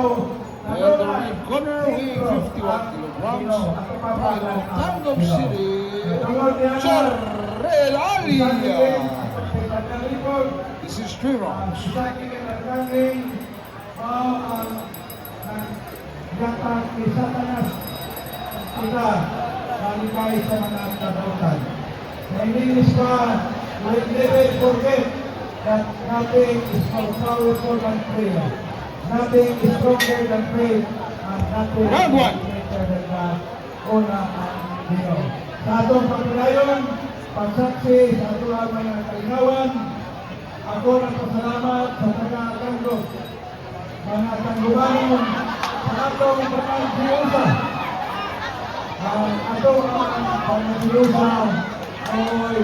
Welterweight corner weighing 51 kilograms from Tangum City, Jarrell Ali. This is three rounds. kita malikay sa mga kabautan. Sa English pa, we never forget that nothing is more powerful than prayer. Nothing is stronger than prayer. And nothing is greater than God. Una ang Diyos. Sa atong pagkulayon, pagsaksi sa atong mga kalinawan, ako nagpasalamat sa taga-atanggo, mga tanggubanon, sa atong pagkakasiyosa, ang ato ang pagkakasiyosa ay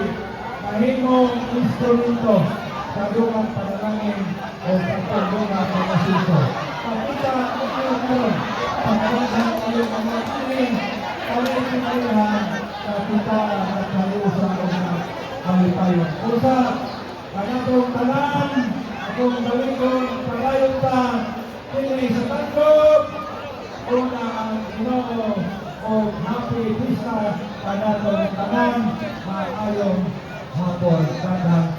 mahimong instrumento sa dungang panalangin o sa pagdungang pagkasiyosa. Pagkita ito karon, pagkakasiyosa ang mga tinig, kami sinalihan sa kita at kaliusa o mga kalipayon. Usa, Kanatong tanan, akong balikon, pagayon ta, kini sa tagkop, una ang Ginoo o happy pista kanatong tanan, maayong hapon. Daghang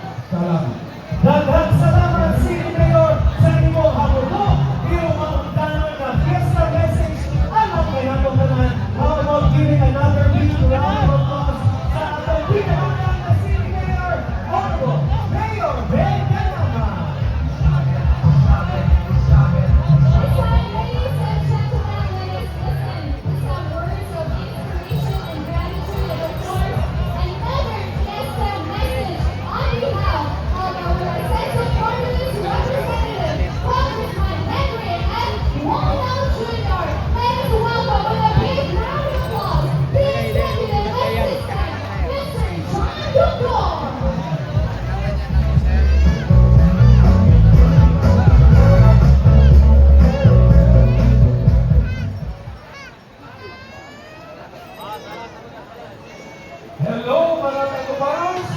Mga taguparos!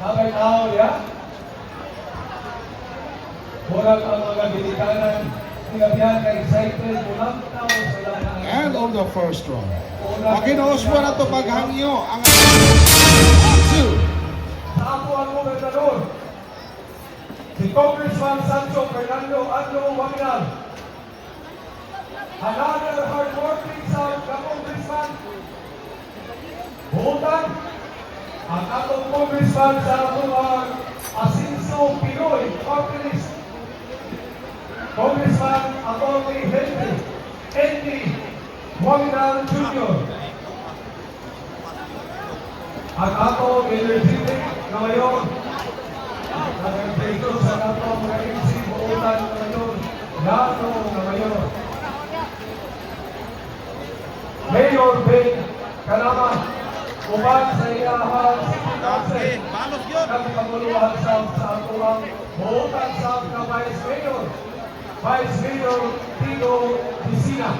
Habay tao ya? Murag ang mga binikanan, sinabihan ka excited, mulang tao sa lahat. And on the first round. Pakinoos mo na ito paghangyo. Ang two. Sa ako ang gobernador, si Congressman Sancho Fernando Agno Waminal. Another hardworking na Congressman. Buutan, ang atong Congressman sa atong uh, Asinso uman sa balot yun. ang panguluhan sa sa atuang Buutan sa ka Vice Mayor, Vice Mayor Tino Pisina.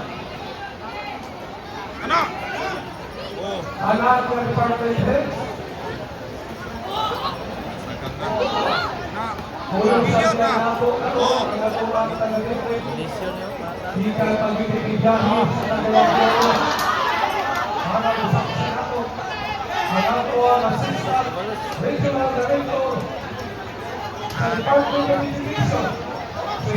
Ano? Oh. Ang ating department head. Tulong sa Oh. ang natuwang taga-district, Ikan pagbibigan sa Senado, ganando a las islas, 20 más de al campo de Vitiliza, se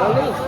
Oh,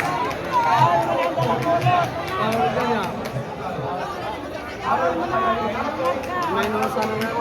Minus ano na.